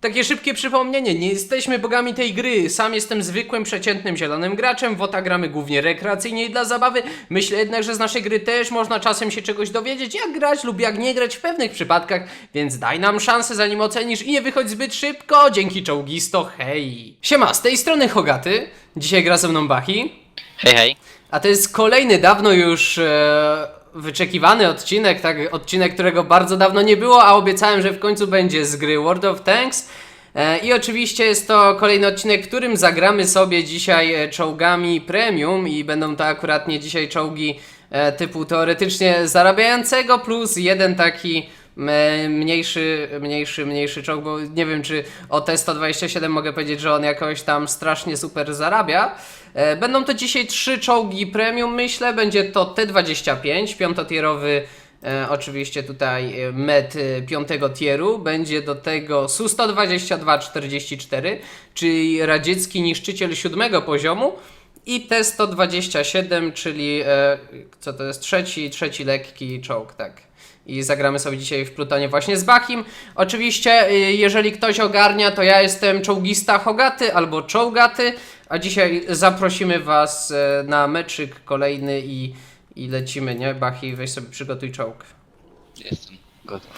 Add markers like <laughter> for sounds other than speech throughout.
Takie szybkie przypomnienie, nie jesteśmy bogami tej gry. Sam jestem zwykłym, przeciętnym, zielonym graczem. WOTA gramy głównie rekreacyjnie i dla zabawy. Myślę jednak, że z naszej gry też można czasem się czegoś dowiedzieć, jak grać lub jak nie grać w pewnych przypadkach, więc daj nam szansę zanim ocenisz i nie wychodź zbyt szybko. Dzięki czołgisto, hej! Siema, z tej strony Hogaty. Dzisiaj gra ze mną Bachi. Hej, hej. A to jest kolejny dawno już e, wyczekiwany odcinek, tak, odcinek, którego bardzo dawno nie było, a obiecałem, że w końcu będzie z gry World of Tanks. E, I oczywiście jest to kolejny odcinek, w którym zagramy sobie dzisiaj e, czołgami premium i będą to akurat nie dzisiaj czołgi e, typu teoretycznie zarabiającego plus jeden taki mniejszy, mniejszy, mniejszy czołg, bo nie wiem czy o T-127 mogę powiedzieć, że on jakoś tam strasznie super zarabia. E, Będą to dzisiaj trzy czołgi premium, myślę. Będzie to T-25, piątotierowy e, oczywiście tutaj e, met piątego tieru. Będzie do tego Su-122-44, czyli radziecki niszczyciel siódmego poziomu. I T-127, czyli e, co to jest trzeci, trzeci lekki czołg, tak. I zagramy sobie dzisiaj w Plutonie właśnie z Bachim. Oczywiście, y, jeżeli ktoś ogarnia, to ja jestem czołgista Hogaty albo czołgaty, a dzisiaj zaprosimy Was e, na meczyk kolejny i, i lecimy, nie? Bachi, weź sobie przygotuj czołg. Jestem gotów.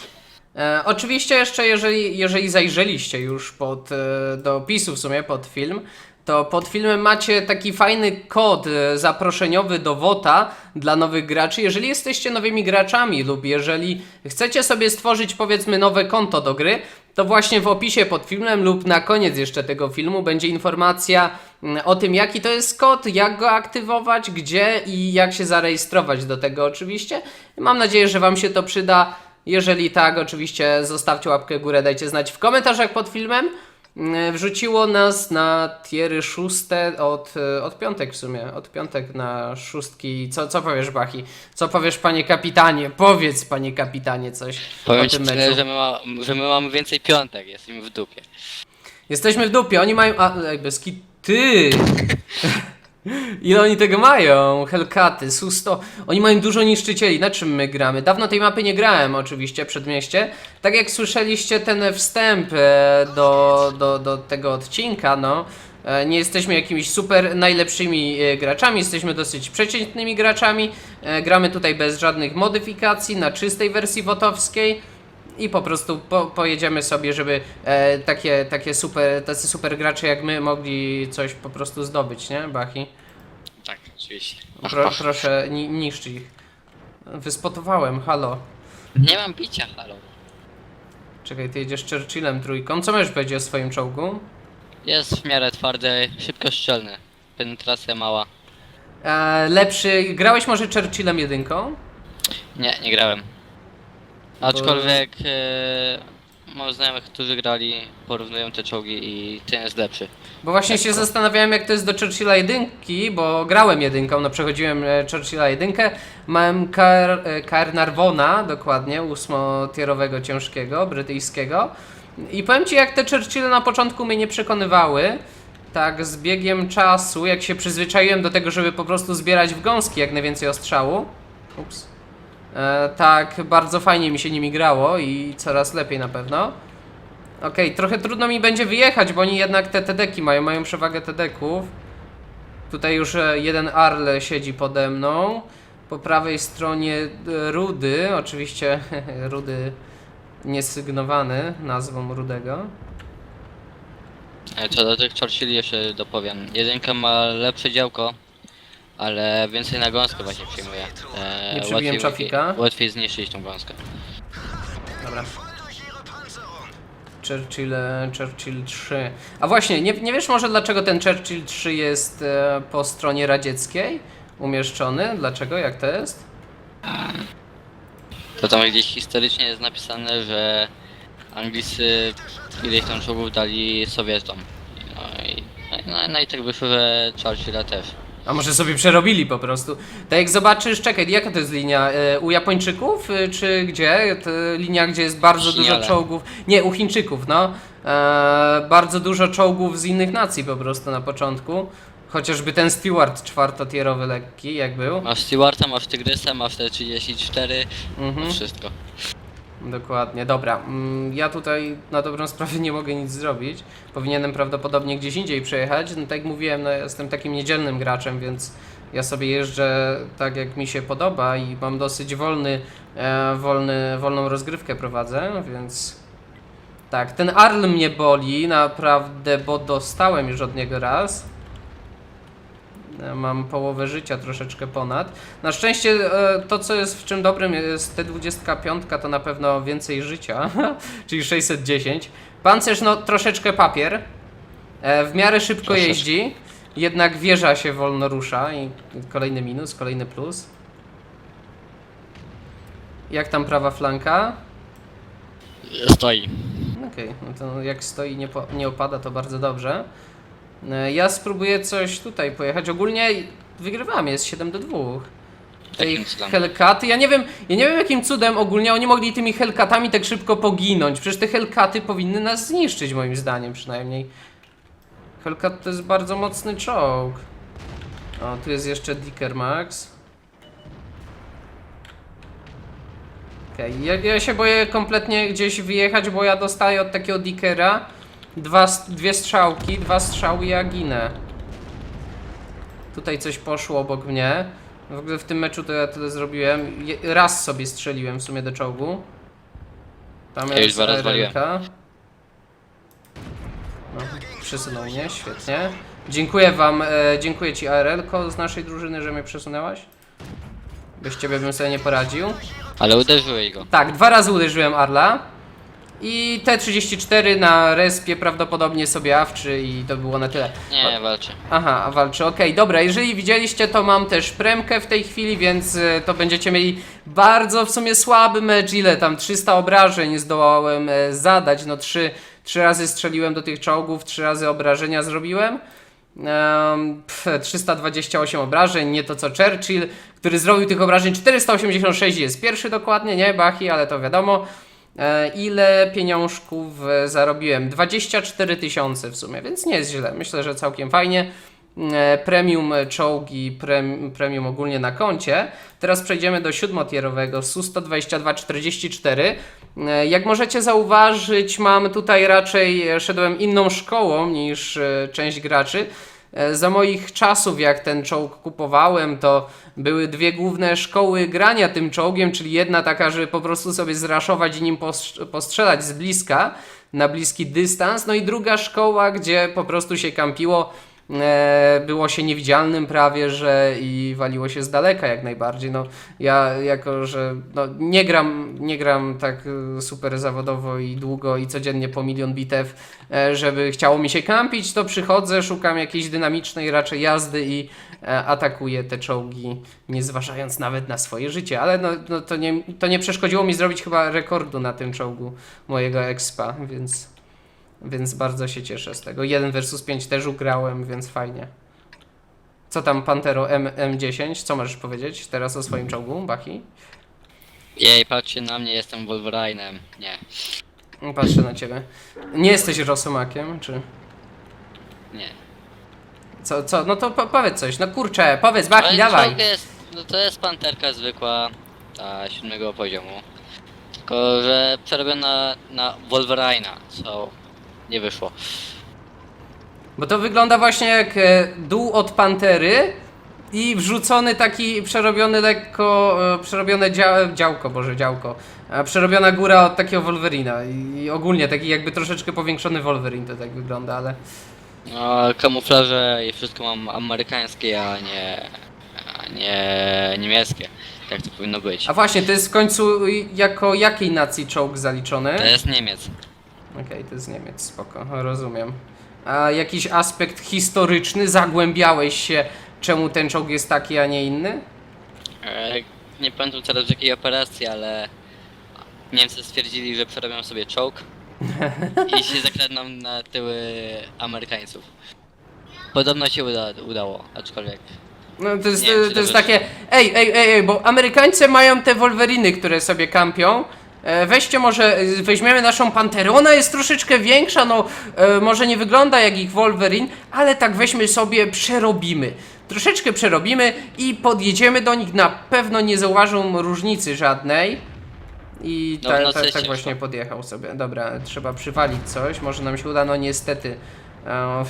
E, oczywiście jeszcze, jeżeli, jeżeli zajrzeliście już pod, e, do opisu w sumie pod film, to pod filmem macie taki fajny kod e, zaproszeniowy do WOTA dla nowych graczy. Jeżeli jesteście nowymi graczami lub jeżeli chcecie sobie stworzyć powiedzmy nowe konto do gry, to właśnie w opisie pod filmem lub na koniec jeszcze tego filmu będzie informacja mm, o tym jaki to jest kod, jak go aktywować, gdzie i jak się zarejestrować do tego oczywiście. Mam nadzieję, że Wam się to przyda. Jeżeli tak, oczywiście zostawcie łapkę górę, dajcie znać w komentarzach pod filmem. Mm, Wrzuciło nas na tiery szóste od, e, od piątek w sumie, od piątek na szóstki. Co, co powiesz Bachi? Co powiesz panie kapitanie? Powiedz panie kapitanie coś Powiem o ci tym tyle, meczu. że my, ma, że my mamy więcej piątek, jesteśmy w dupie. Jesteśmy w dupie, oni mają... A, jakby ski... Ty! <laughs> Ile oni tego mają? Hellcaty, Su-100. Oni mają dużo niszczycieli. Na czym my gramy? Dawno tej mapy nie grałem oczywiście, Przedmieście. Tak jak słyszeliście ten wstęp e, do, do, do tego odcinka, no. e, Nie jesteśmy jakimiś super najlepszymi e, graczami, jesteśmy dosyć przeciętnymi graczami. Gramy tutaj bez żadnych modyfikacji, na czystej wersji wotowskiej. I po prostu po, pojedziemy sobie, żeby e, takie, takie super, tacy super gracze jak my mogli coś po prostu zdobyć, nie, Bachi? Tak, oczywiście. Pro, proszę, ni, niszcz ich. Wyspotowałem, halo. Nie mam bicia, halo. Czekaj, ty jedziesz Churchillem trójką. Co możesz powiedzieć o swoim czołgu? Jest w miarę twardy, szybko szczelny. Penetracja mała. E, lepszy, grałeś może Churchillem jedynką? Nie, nie grałem. Aczkolwiek e, mam znajomych, którzy grali, porównują te czołgi i ten jest lepszy. Bo właśnie się zastanawiałem jak to jest do Churchilla jedynki, bo grałem jedynką, no przechodziłem e, Churchilla jedynkę. Mam KR, e, KR Narvona, dokładnie, ósmotierowego ciężkiego, brytyjskiego. I powiem Ci jak te Churchille na początku mnie nie przekonywały. Tak, z biegiem czasu, jak się przyzwyczaiłem do tego, żeby po prostu zbierać w gąski jak najwięcej ostrzału. Ups. E, tak, bardzo fajnie mi się nimi grało i coraz lepiej na pewno. Okej, trochę trudno mi będzie wyjechać, bo oni jednak te TD-ki mają, mają przewagę TD-ków. Tutaj już e, jeden Arle siedzi pode mną. Po prawej stronie e, Rudy, oczywiście <laughs> Rudy niesygnowany nazwą Rudego. Co do tych Churchilli jeszcze dopowiem. Jedynka ma lepsze działko, ale więcej na gąskę właśnie przyjmuje. E, Nie przybiłem łatwiej- trafika. Łatwiej zniszczyć tą gąskę. Dobra. Churchill, e, Churchill 3. A właśnie, nie, nie wiesz może dlaczego ten Churchill 3 jest e, po stronie radzieckiej umieszczony? Dlaczego? Jak to jest? To tam gdzieś historycznie jest napisane, że Anglicy ileś tam czołgów dali Sowietom. No i, no, i- no i tak wyszło, że Churchilla też. A może sobie przerobili po prostu. Tak jak zobaczysz, czekaj, jaka to jest linia? E, u Japończyków, e, czy gdzie? To linia, gdzie jest bardzo dużo Chiniale. czołgów. Nie, u Chińczyków, no. E, bardzo dużo czołgów z innych nacji po prostu na początku. Chociażby ten Stewart czwartotierowy lekki, jak był. Masz Stewarta, masz Tygrysa, masz te 34, Mhm. masz wszystko. Dokładnie, dobra. Mm, Ja tutaj na dobrą sprawę nie mogę nic zrobić. Powinienem prawdopodobnie gdzieś indziej przejechać. No tak jak mówiłem, no, jestem takim niedzielnym graczem, więc ja sobie jeżdżę tak jak mi się podoba i mam dosyć wolny, e, wolny, wolną rozgrywkę prowadzę, więc tak, ten Arl mnie boli naprawdę, bo dostałem już od niego raz. E, Mam połowę życia, troszeczkę ponad. Na szczęście e, to, co jest w czym dobrym, jest T25, to na pewno więcej życia, <laughs> czyli 610. Pancerz, no troszeczkę papier. E, W miarę szybko Troszeczkę. jeździ, jednak wieża się wolno rusza i kolejny minus, kolejny plus. Jak tam prawa flanka? Stoi. Okej, no to jak stoi nie, po, nie opada, to bardzo dobrze. E, Ja spróbuję coś tutaj pojechać. Ogólnie wygrywam, jest 7 do 2. Tej. Hellcaty, ja nie wiem, ja nie wiem jakim cudem ogólnie oni mogli tymi Hellcatami tak szybko poginąć. Przecież te Hellcaty powinny nas zniszczyć moim zdaniem przynajmniej. Hellcat to jest bardzo mocny czołg. O, tu jest jeszcze Dicker Max. Okej, ja, ja się boję kompletnie gdzieś wyjechać, bo ja dostaję od takiego Dickera dwa, dwie strzałki, dwa strzały i ja ginę. Tutaj coś poszło obok mnie. W ogóle w tym meczu to ja tyle zrobiłem. Je, raz sobie strzeliłem w sumie do czołgu. Tam Ja już jest dwa razy. No, przesunął mnie, świetnie. Dziękuję wam, e, dziękuję ci ARL-ko z naszej drużyny, że mnie przesunęłaś. Bez ciebie bym sobie nie poradził. Ale uderzyłeś go. Tak, dwa razy uderzyłem Arla. I T34 na respie prawdopodobnie sobie awczy i to było na tyle. Nie, walczy. Aha, a walczy. Okej, dobra, jeżeli widzieliście, to mam też premkę w tej chwili, więc e, to będziecie mieli bardzo w sumie słaby mecz. Ile tam 300 obrażeń zdołałem e, zadać. No trzy, trzy razy strzeliłem do tych czołgów, trzy razy obrażenia zrobiłem. Um, pff, 328 obrażeń, nie to co Churchill, który zrobił tych obrażeń 486 jest pierwszy dokładnie, nie Bachi, ale to wiadomo. E, ile pieniążków e, zarobiłem? 24 tysiące w sumie, więc nie jest źle. Myślę, że całkiem fajnie. E, Premium czołgi, prem, premium ogólnie na koncie. Teraz przejdziemy do siódmotierowego SU-122-44. E, Jak możecie zauważyć, mam tutaj raczej, szedłem inną szkołą niż część graczy. E, Za moich czasów, jak ten czołg kupowałem, to były dwie główne szkoły grania tym czołgiem, czyli jedna taka, żeby po prostu sobie zraszować i nim postrz- postrzelać z bliska, na bliski dystans, no i druga szkoła, gdzie po prostu się kampiło, było się niewidzialnym prawie, że i waliło się z daleka jak najbardziej. No, ja jako, że no, nie, gram, nie gram tak e, super zawodowo i długo i codziennie po milion bitew, e, żeby chciało mi się kampić, to przychodzę, szukam jakiejś dynamicznej raczej jazdy i e, atakuję te czołgi, nie zważając nawet na swoje życie. Ale no, no to, nie, to nie przeszkodziło mi zrobić chyba rekordu na tym czołgu mojego expa, więc, więc bardzo się cieszę z tego. 1 versus 5 też ugrałem, więc fajnie. Co tam Pantero M, M10? Co możesz powiedzieć teraz o swoim czołgu, Bachi? Jej, patrzcie na mnie, jestem Wolverine'em. Nie, Patrzę na ciebie. Nie jesteś Rosomakiem, czy... nie. Co, co? No to po, powiedz coś. No kurczę, powiedz, Bachi, Ale dawaj. czołg jest, no to jest panterka zwykła, ta siódmego poziomu. Tylko, że przerobiona na Wolverine'a, co nie wyszło. Bo to wygląda właśnie jak e, dół od pantery i wrzucony taki przerobiony lekko, e, przerobione dzia działko, boże działko. Przerobiona góra od takiego Wolverina i, i ogólnie taki jakby troszeczkę powiększony Wolverine to tak wygląda, ale No, kamuflaże i wszystko mam amerykańskie, a nie, a nie niemieckie. Tak to powinno być. A właśnie, to jest w końcu jako jakiej nacji czołg zaliczony? To jest Niemiec. Okej, to jest Niemiec, spoko, rozumiem. A jakiś aspekt historyczny, zagłębiałeś się, czemu ten czołg jest taki, a nie inny? E, Nie pamiętam teraz jakiej operacji, ale Niemcy stwierdzili, że przerobią sobie czołg <laughs> i się zakradną na tyły Amerykańców. Podobno się uda, udało, aczkolwiek No to jest, Nie czy to jest takie, ej, ej, ej, ej, bo Amerykańcy mają te Wolveriny, które sobie kampią. E, Weźcie może, e, weźmiemy naszą Panterę, ona jest troszeczkę większa, no e, może nie wygląda jak ich Wolverine, ale tak weźmy sobie, przerobimy. Troszeczkę przerobimy i podjedziemy do nich, na pewno nie zauważą różnicy żadnej. I No, ta, ta, jest tak właśnie podjechał sobie. Dobra, trzeba przywalić coś. Może nam się uda, no niestety. E,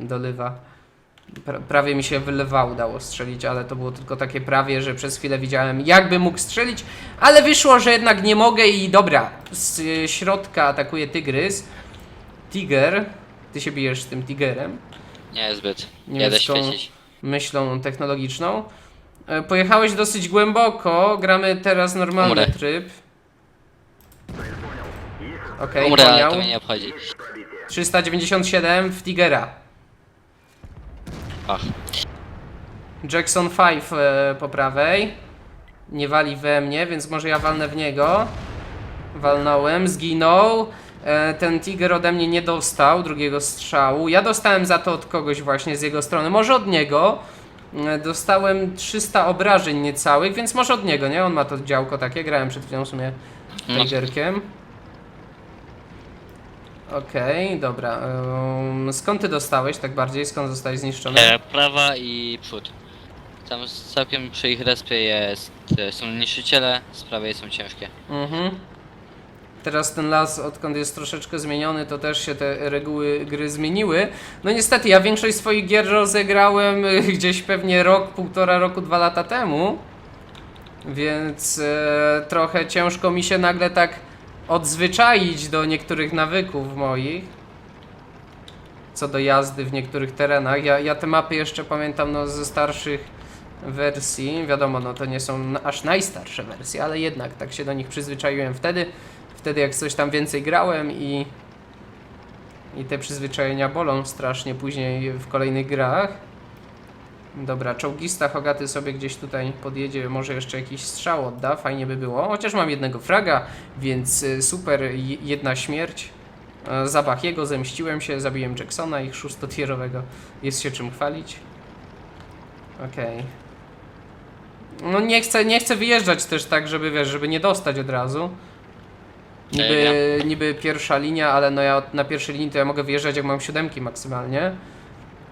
<laughs> dolywa. Pra, prawie mi się wylewa udało strzelić, ale to było tylko takie prawie, że przez chwilę widziałem jakby mógł strzelić, ale wyszło, że jednak nie mogę i dobra. Z środka atakuje tygrys. Tiger. Ty się bijesz z tym tigerem. Nie zbyt. Niemiecką- Jadę świecić. myślą technologiczną. E, Pojechałeś dosyć głęboko, gramy teraz normalny Umrę. tryb. Okej, Umrę, ale okay, to mnie nie obchodzi. 397 w Tigera. Ach. Jackson 5 e, po prawej. Nie wali we mnie, więc może ja walnę w niego. Walnąłem, zginął. E, ten Tiger ode mnie nie dostał drugiego strzału. Ja dostałem za to od kogoś właśnie z jego strony. Może od niego. E, Dostałem 300 obrażeń niecałych, więc może od niego, nie? On ma to działko takie. Grałem przed chwilą w sumie No. Tigerkiem. Okej, dobra. Ym, skąd ty dostałeś tak bardziej? Skąd zostałeś zniszczony? E, prawa i przód. Tam całkiem przy ich respie jest, e, są niszczyciele, z prawej są ciężkie. Mhm. Teraz ten las, odkąd jest troszeczkę zmieniony, to też się te reguły gry zmieniły. No niestety, ja większość swoich gier rozegrałem y, <laughs> gdzieś pewnie rok, półtora roku, dwa lata temu. Więc e, trochę ciężko mi się nagle tak odzwyczaić do niektórych nawyków moich. Co do jazdy w niektórych terenach. Ja, ja te mapy jeszcze pamiętam no, ze starszych wersji. Wiadomo, no to nie są aż najstarsze wersje, ale jednak tak się do nich przyzwyczaiłem wtedy. Wtedy jak coś tam więcej grałem i i te przyzwyczajenia bolą strasznie później w kolejnych grach. Dobra, czołgista Hogaty sobie gdzieś tutaj podjedzie, może jeszcze jakiś strzał odda, fajnie by było. Chociaż mam jednego fraga, więc y, super, je- jedna śmierć. E, Zabach jego, zemściłem się, zabiłem Jacksona, ich szóstotierowego. Jest się czym chwalić. Okej. No nie chcę, nie chcę wyjeżdżać też tak, żeby wiesz, żeby nie dostać od razu. Niby, niby pierwsza linia, ale no ja na pierwszej linii to ja mogę wyjeżdżać jak mam siódemki maksymalnie.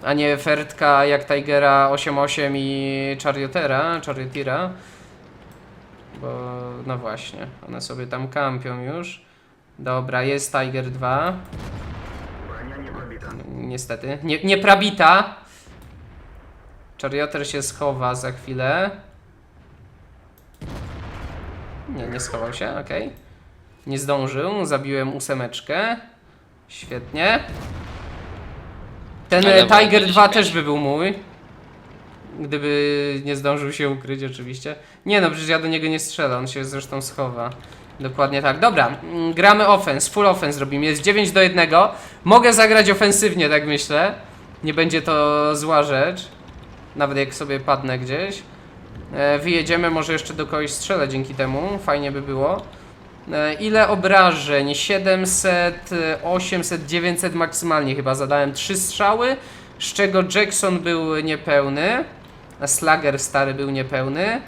A nie Fertka jak Tigera 8.8 i Chariotera, Chariotira. Bo no właśnie, one sobie tam kampią już. Dobra, jest Tiger 2. Niestety. Nie, nie prabita. Charioter się schowa za chwilę. Nie, nie schował się, okej. Nie zdążył, zabiłem ósemeczkę. Świetnie. Ten Ale e, Tiger będzie 2 śmiać. też by był mój. Gdyby nie zdążył się ukryć oczywiście. Nie no, przecież ja do niego nie strzelę, on się zresztą schowa. Dokładnie tak. Dobra, mm, gramy offense, full offense robimy. Jest 9 do 1. Mogę zagrać ofensywnie, tak myślę. Nie będzie to zła rzecz. Nawet jak sobie padnę gdzieś. E, wyjedziemy, może jeszcze do kogoś strzelę dzięki temu. Fajnie by było. E, Ile obrażeń? 700, e, 800, 900 maksymalnie chyba. Zadałem 3 strzały, z czego Jackson był niepełny. a Slugger stary był niepełny.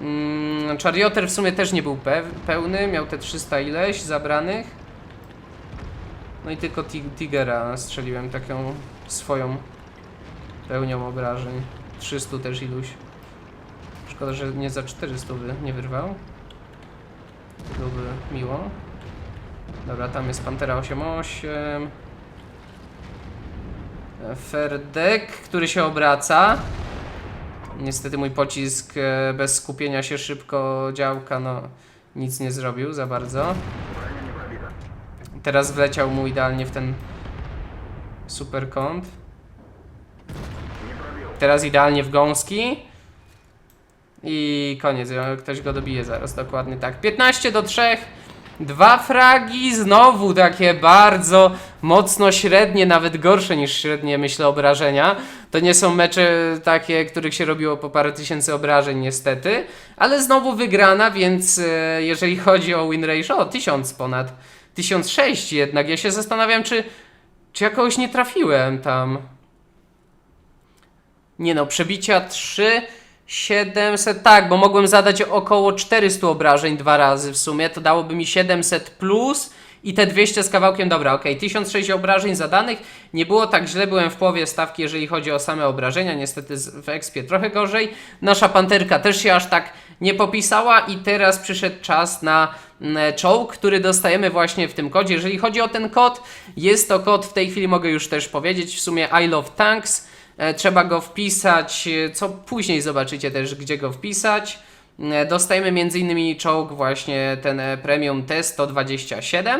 Mm, Charioter w sumie też nie był pe pełny, miał te 300 ileś zabranych. No i tylko Ti- Tigera strzeliłem taką swoją pełnią obrażeń. 300 też iluś. Szkoda, że nie za 400 by nie wyrwał. Byłoby miło. Dobra, tam jest Pantera 88. E, Ferdek, który się obraca. Niestety mój pocisk e, bez skupienia się szybko działka, no nic nie zrobił za bardzo. Teraz wleciał mu idealnie w ten super kąt. Teraz idealnie w gąski. I koniec, ja- ktoś go dobije zaraz, dokładnie tak. 15 do 3. Dwa fragi, znowu takie bardzo mocno średnie, nawet gorsze niż średnie, myślę, obrażenia. To nie są mecze takie, których się robiło po parę tysięcy obrażeń, niestety, ale znowu wygrana, więc e, jeżeli chodzi o win ratio, o 1000 ponad, 1006 jednak. Ja się zastanawiam, czy, czy nie trafiłem tam. Nie no, przebicia 3, 700, tak, bo mogłem zadać około 400 obrażeń dwa razy w sumie, to dałoby mi 700 plus i te 200 z kawałkiem, dobra, okej, 1006 obrażeń zadanych, nie było tak źle, byłem w połowie stawki, jeżeli chodzi o same obrażenia, niestety w expie trochę gorzej. Nasza panterka też się aż tak nie popisała i teraz przyszedł czas na mm, czołg, który dostajemy właśnie w tym kodzie. Jeżeli chodzi o ten kod, jest to kod, w tej chwili mogę już też powiedzieć, w sumie I love tanks. E, Trzeba go wpisać, e, co później zobaczycie też, gdzie go wpisać. E, Dostajemy m.in. czołg właśnie ten Premium T127.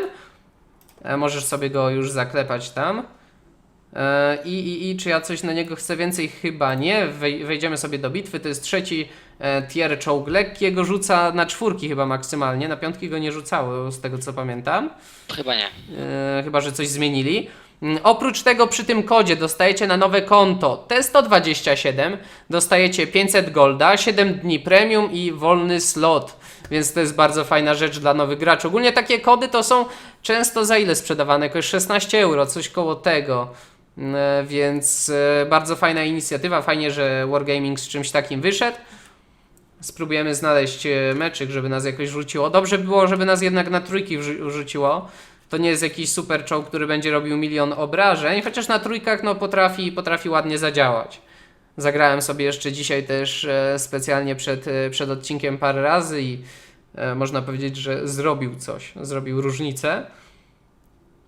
E, Możesz sobie go już zaklepać tam. E, I, i, I czy ja coś na niego chcę więcej? Chyba nie. Wej, wejdziemy sobie do bitwy. To jest trzeci e, tier czołg lekki. Jego rzuca na czwórki chyba maksymalnie. Na piątki go nie rzucało, z tego co pamiętam. Chyba nie. E, chyba, że coś zmienili. Mm, Oprócz tego przy tym kodzie dostajecie na nowe konto T127, dostajecie 500 golda, 7 dni premium i wolny slot. Więc to jest bardzo fajna rzecz dla nowych graczy. Ogólnie takie kody to są często za ile sprzedawane? Jakoś 16 euro, coś koło tego. E, Więc e, bardzo fajna inicjatywa. Fajnie, że Wargaming z czymś takim wyszedł. Spróbujemy znaleźć e, meczyk, żeby nas jakoś rzuciło. Dobrze by było, żeby nas jednak na trójki rzuciło. To nie jest jakiś super czołg, który będzie robił milion obrażeń, chociaż na trójkach no, potrafi, potrafi ładnie zadziałać. Zagrałem sobie jeszcze dzisiaj też specjalnie przed, przed odcinkiem parę razy i można powiedzieć, że zrobił coś, zrobił różnicę.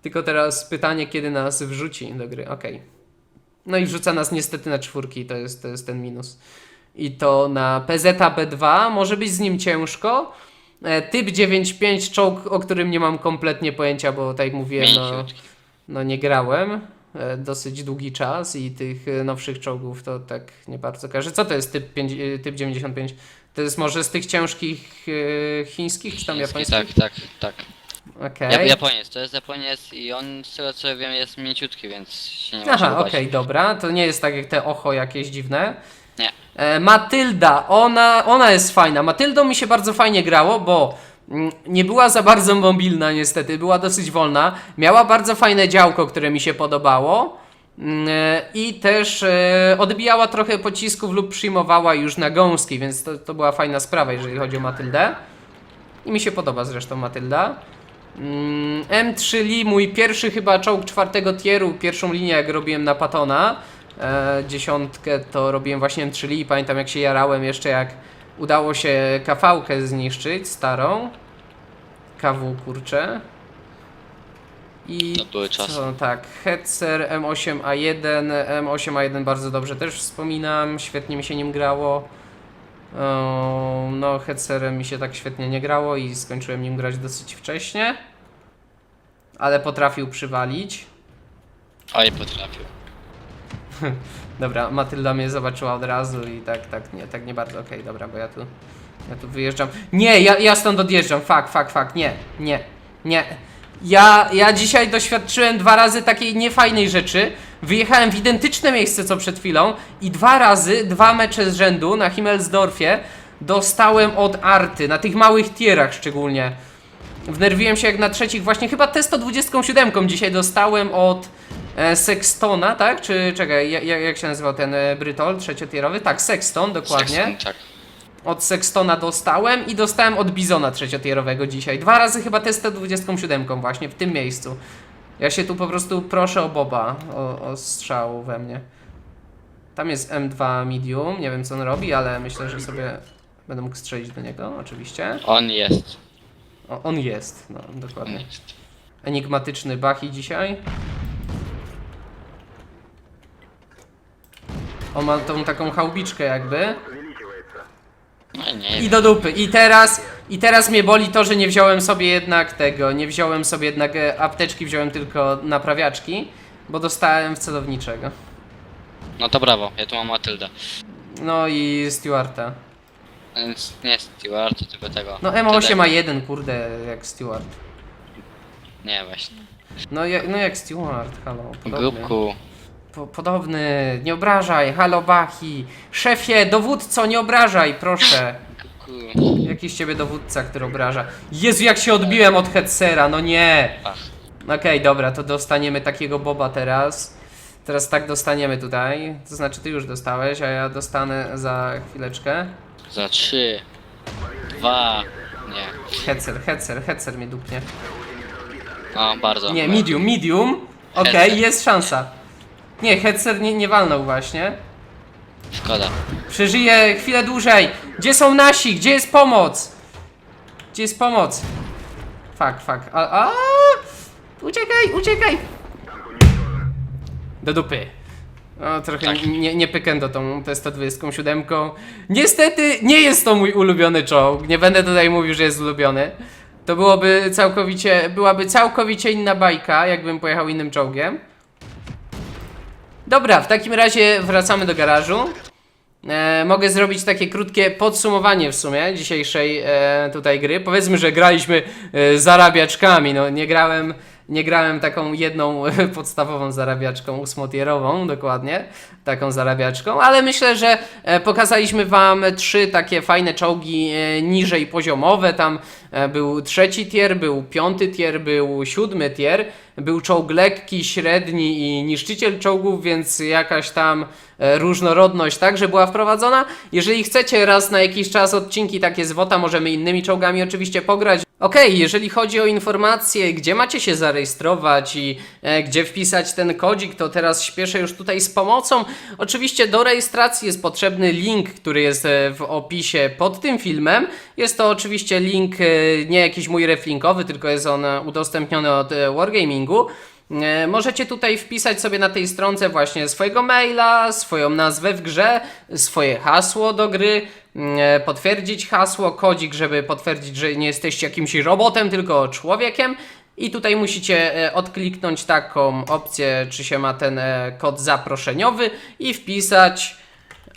Tylko teraz pytanie, kiedy nas wrzuci do gry. Okej. No i wrzuca nas niestety na czwórki, to jest, to jest ten minus. I to na PZ B2 może być z nim ciężko. E, Typ 9.5 czołg, o którym nie mam kompletnie pojęcia, bo tak jak mówiłem, no, no nie grałem e, dosyć długi czas i tych e, nowszych czołgów to tak nie bardzo kojarzę. Co to jest typ, 5, e, typ 95? To jest może z tych ciężkich chińskich czy tam japońskich? Tak, tak, tak. Okej. Ja, Japoniec, to jest Japoniec i on z tego co wiem jest mięciutki, więc się nie ma Aha, czego okej, bać. dobra. To nie jest tak jak te ocho jakieś dziwne. Nie. E, Matylda, ona, ona jest fajna. Matyldą mi się bardzo fajnie grało, bo mm, nie była za bardzo mobilna niestety, była dosyć wolna. Miała bardzo fajne działko, które mi się podobało. Mm, e, I też e, odbijała trochę pocisków lub przyjmowała już na gąski, więc to, to była fajna sprawa, jeżeli chodzi o Matyldę. I mi się podoba zresztą Matylda. Mm, M3 Lee, mój pierwszy chyba czołg czwartego tieru, pierwszą linię jak robiłem na Patona. E, dziesiątkę to robiłem właśnie M3 Lee i pamiętam jak się jarałem jeszcze jak udało się kafałkę zniszczyć, starą. KW kurczę. I To były czasy. co, tak, Hetzer M8A1, M8A1 bardzo dobrze też wspominam, świetnie mi się nim grało. No, Hetzerem mi się tak świetnie nie grało i skończyłem nim grać dosyć wcześnie. Ale potrafił przywalić. Oj, potrafił. <laughs> Dobra, Matylda mnie zobaczyła od razu i tak, tak, nie, tak nie bardzo. Okej, dobra, bo ja tu, ja tu wyjeżdżam. Nie, ja, ja stąd odjeżdżam. Fuck, fuck, fuck, nie, nie, nie. Ja, ja dzisiaj doświadczyłem dwa razy takiej niefajnej rzeczy. Wyjechałem w identyczne miejsce co przed chwilą i dwa razy, dwa mecze z rzędu na Himmelsdorfie dostałem od Arty, na tych małych tierach szczególnie. Wnerwiłem się jak na trzecich, właśnie chyba T127 dzisiaj dostałem od e, Sextona, tak? Czy czekaj, ja- ja- jak się nazywał ten e, Brytol trzeciotierowy? Tak, Sexton, dokładnie. Sexton, tak. Od Sextona dostałem i dostałem od Bizona trzeciotierowego dzisiaj. Dwa razy chyba T127 właśnie w tym miejscu. Ja się tu po prostu proszę o Boba, o, o strzał we mnie. Tam jest M2 Medium, nie wiem co on robi, ale myślę, że sobie będę mógł strzelić do niego, oczywiście. On jest. O, on jest, no On dokładnie. jest. Enigmatyczny Bachi dzisiaj. On ma tą taką chałbiczkę jakby. No nie I wiem. do dupy. I teraz, I teraz mnie boli to, że nie wziąłem sobie jednak tego, nie wziąłem sobie jednak e, apteczki, wziąłem tylko naprawiaczki, bo dostałem w celowniczego. No to brawo, ja tu mam Matyldę. No i Stewarta. Więc nie Stewart, tylko tego. No M8 Tyle. ma jeden, kurde, jak Stewart. Nie, właśnie. No, jak, no jak Stewart, halo. Grupku. Po, podobny, nie obrażaj, halo Bachi. Szefie, dowódco, nie obrażaj, proszę. Jakiś ciebie dowódca, który obraża. Jezu, jak się odbiłem od Hetzera, no nie. Okej, dobra, to dostaniemy takiego boba teraz. Teraz tak dostaniemy tutaj. To znaczy, ty już dostałeś, a ja dostanę za chwileczkę. Za trzy. Dwa. Nie. Hetzer, Hetzer, Hetzer mnie dupnie. No, bardzo. Nie, medium, medium. Okej, jest szansa. Nie, Hetzer nie, nie walnął właśnie. Szkoda. Przeżyję chwilę dłużej. Gdzie są nasi? Gdzie jest pomoc? Gdzie jest pomoc? Fuck, fuck. A, a! Uciekaj, uciekaj! Do dupy. O, trochę Tak. nie, nie pykędo tą T-127. Niestety nie jest to mój ulubiony czołg. Nie będę tutaj mówił, że jest ulubiony. To byłoby całkowicie, byłaby całkowicie inna bajka, jakbym pojechał innym czołgiem. Dobra, w takim razie wracamy do garażu. E, mogę zrobić takie krótkie podsumowanie w sumie dzisiejszej e, tutaj gry. Powiedzmy, że graliśmy e, zarabiaczkami. No, nie grałem, nie grałem taką jedną e, <laughs> podstawową zarabiaczką, ósmotierową dokładnie, taką zarabiaczką, ale myślę, że e, pokazaliśmy Wam trzy takie fajne czołgi e, niżej poziomowe. Tam był trzeci tier, był piąty tier, był siódmy tier. Był czołg lekki, średni i niszczyciel czołgów, więc jakaś tam e, różnorodność także była wprowadzona. Jeżeli chcecie raz na jakiś czas odcinki takie z WOTA, możemy innymi czołgami oczywiście pograć. Okej, jeżeli chodzi o informacje, gdzie macie się zarejestrować i e, gdzie wpisać ten kodzik, to teraz śpieszę już tutaj z pomocą. Oczywiście do rejestracji jest potrzebny link, który jest e, w opisie pod tym filmem. Jest to oczywiście link, e, nie jakiś mój reflinkowy, tylko jest on udostępniony od e, Wargamingu. E, Możecie tutaj wpisać sobie na tej stronce właśnie swojego maila, swoją nazwę w grze, swoje hasło do gry, e, potwierdzić hasło, kodzik, żeby potwierdzić, że nie jesteście jakimś robotem, tylko człowiekiem. I tutaj musicie odkliknąć taką opcję, czy się ma ten kod zaproszeniowy i wpisać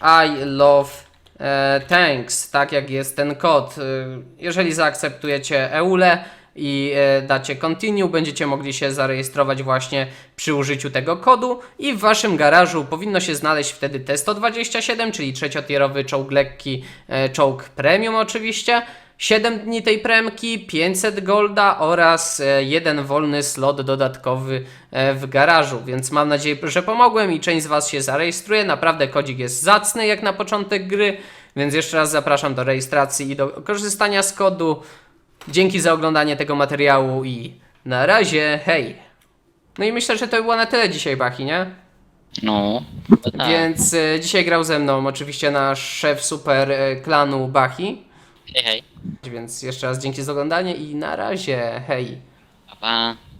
I love thanks, tak jak jest ten kod. E, Jeżeli zaakceptujecie EULE i e, dacie continue, będziecie mogli się zarejestrować właśnie przy użyciu tego kodu i w waszym garażu powinno się znaleźć wtedy T127, czyli trzeciotierowy czołg lekki, e, czołg premium oczywiście. 7 dni tej premki, 500 golda oraz e, jeden wolny slot dodatkowy e, w garażu, więc mam nadzieję, że pomogłem i część z Was się zarejestruje. Naprawdę kodzik jest zacny jak na początek gry, więc jeszcze raz zapraszam do rejestracji i do korzystania z kodu. Dzięki za oglądanie tego materiału i na razie, hej! No i myślę, że to było na tyle dzisiaj, Bachi, nie? No. tak. Więc e, dzisiaj grał ze mną oczywiście nasz szef super klanu Bachi. Hej, hej. Więc jeszcze raz dzięki za oglądanie i na razie, hej! Pa, pa.